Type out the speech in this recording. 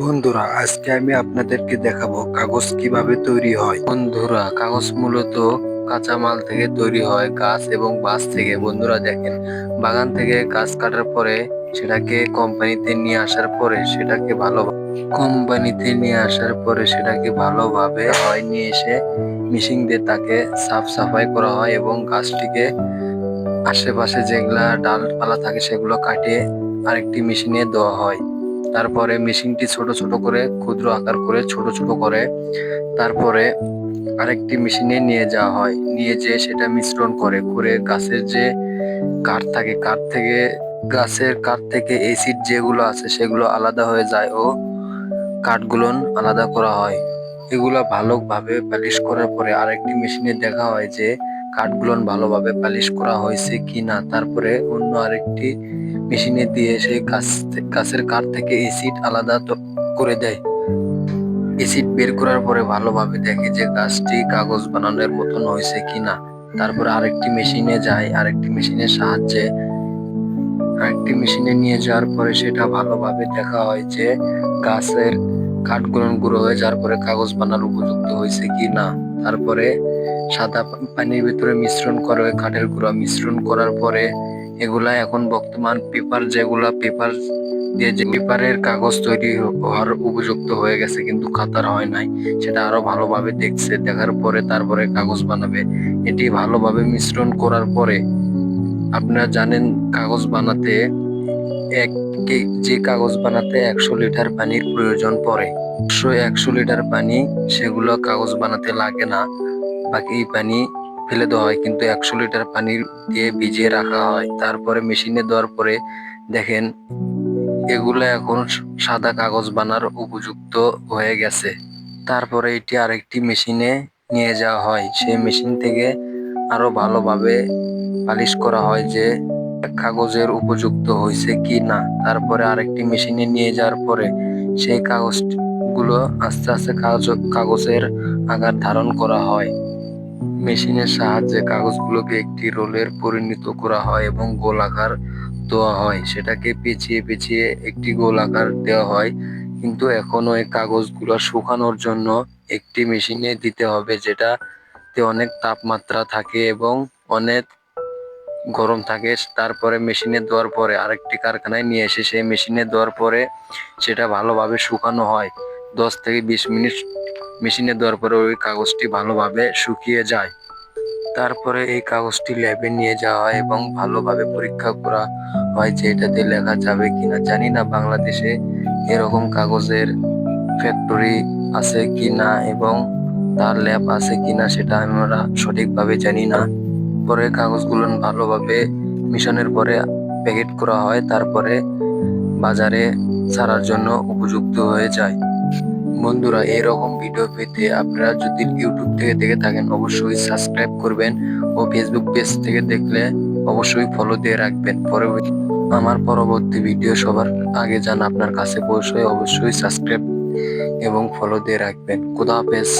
বন্ধুরা, আজকে আমি আপনাদেরকে দেখাবো কাগজ কীভাবে তৈরি হয়। বন্ধুরা, কাগজ মূলত কাঁচামাল থেকে তৈরি হয়, গাছ এবং বাঁশ থেকে। বন্ধুরা দেখেন, বাগান থেকে গাছ কাটার পরে সেটাকে কোম্পানিতে নিয়ে আসার পরে সেটাকে ভালো কোম্পানিতে নিয়ে আসার পরে সেটাকে ভালোভাবে হয়, নিয়ে এসে মিশিং দিয়ে তাকে সাফ সাফাই করা হয় এবং গাছটিকে আশেপাশে যেগুলা ডালপালা থাকে সেগুলো কাটিয়ে আরেকটি মেশিনে দেওয়া হয়। তারপরে মেশিনটি ছোট ছোট করে, ক্ষুদ্র আকার করে ছোট ছোট করে। তারপরে আরেকটি মেশিনে নিয়ে যাওয়া হয়। নিয়ে যেয়ে সেটা মিশ্রণ করে। করে গাছের যে কাঠ থাকে, কাঠ থেকে, গাছের কাঠ থেকে এসিড যেগুলো আছে সেগুলো আলাদা হয়ে যায় ও কাঠগুলো আলাদা করা হয়। এগুলো ভালোভাবে পালিশ করার পরে আরেকটি মেশিনে দেখা হয় যে কাঠগুলো ভালোভাবে পালিশ করা হয়েছে কি না, তারপরে অন্য আরেকটি মেশিনে দিয়ে সেই গাছের কাঠ থেকে এসিড আলাদা করে দেয়। এসিড বের করার পরে ভালোভাবে দেখে যে গাছটি কাগজ বানানোর মতন হয়েছে কিনা তারপরে আরেকটি মেশিনে যায়, আরেকটি মেশিনের সাহায্যে আরেকটি মেশিনে নিয়ে যাওয়ার পরে সেটা ভালোভাবে দেখা হয় যে গাছের কাঠগুলো গুঁড়ো হয়ে যাওয়ার পরে কাগজ বানানোর উপযুক্ত হয়েছে কি না। তারপরে সাদা পানির ভিতরে মিশ্রণ করে, কাঠের গুঁড়া মিশ্রণ করার পরে এগুলা এখন বর্তমান পেপার যেগুলা পেপার দিয়ে যে পেপারের কাগজ তৈরি হওয়ার উপযুক্ত হয়ে গেছে কিন্তু খাতার হয় নাই। সেটা আরও ভালোভাবে দেখছে, দেখার পরে তারপরে কাগজ বানাবে। এটি ভালোভাবে মিশ্রণ করার পরে আপনারা জানেন, কাগজ বানাতে এক যে কাগজ বানাতে একশো লিটার পানির প্রয়োজন পড়ে। একশো একশো লিটার পানি, সেগুলো কাগজ বানাতে লাগে না। বাকি পানি ফেলে দেওয়া হয়, কিন্তু একশো লিটার পানি দিয়ে ভিজিয়ে রাখা হয়। তারপরে মেশিনে দেওয়ার পরে দেখেন, এগুলো এখন সাদা কাগজ বানার উপযুক্ত হয়ে গেছে। তারপরে এটি আরেকটি মেশিনে নিয়ে যাওয়া হয়। সেই মেশিন থেকে আরও ভালোভাবে পালিশ করা হয় যে কাগজের উপযুক্ত হয়েছে কি না? তারপরে আরেকটি মেশিনে নিয়ে যাওয়ার পরে সেই কাগজগুলো আস্তে আস্তে কাগজ কাগজের আকার ধারণ করা হয়। মেশিনের সাহায্যে কাগজগুলোকে একটি রোলের পরিণত করা হয় এবং গোল আকার দেওয়া হয়। সেটাকে পেঁচিয়ে পেঁচিয়ে একটি গোল আকার দেওয়া হয়। কিন্তু এখনও এই কাগজগুলো শুকানোর জন্য একটি মেশিনে দিতে হবে, যেটাতে অনেক তাপমাত্রা থাকে এবং অনেক গরম থাকে, তারপরে মেশিনে দেওয়ার পরে আরেকটি কারখানায় নিয়ে এসে সেই মেশিনে দেওয়ার পরে সেটা ভালোভাবে শুকানো হয়। দশ থেকে বিশ মিনিট মেশিনে দেওয়ার পরে ওই কাগজটি ভালোভাবে শুকিয়ে যায়। তারপরে এই কাগজটি ল্যাবে নিয়ে যাওয়া হয় এবং ভালোভাবে পরীক্ষা করা হয় যে এটাতে লেখা যাবে কিনা। জানি না বাংলাদেশে এরকম কাগজের ফ্যাক্টরি আছে কি না এবং তার ল্যাব আছে কিনা সেটা আমরা সঠিকভাবে জানি না। পরে কাগজগুলো ভালোভাবে মিশনের পরে প্যাকেট করা হয়, তারপরে বাজারে ছাড়ার জন্য উপযুক্ত হয়ে যায়। বন্ধুরা এরকম ভিডিও পেতে আপনারা যদি ইউটিউব থেকে দেখে থাকেন, অবশ্যই সাবস্ক্রাইব করবেন ও ফেসবুক পেজ থেকে দেখলে অবশ্যই ফলো দিয়ে রাখবেন। পরবর্তী আমার পরবর্তী ভিডিও সবার আগে যান আপনার কাছে পৌঁছয় অবশ্যই সাবস্ক্রাইব এবং ফলো দিয়ে রাখবেন। খুদা হাফেজ।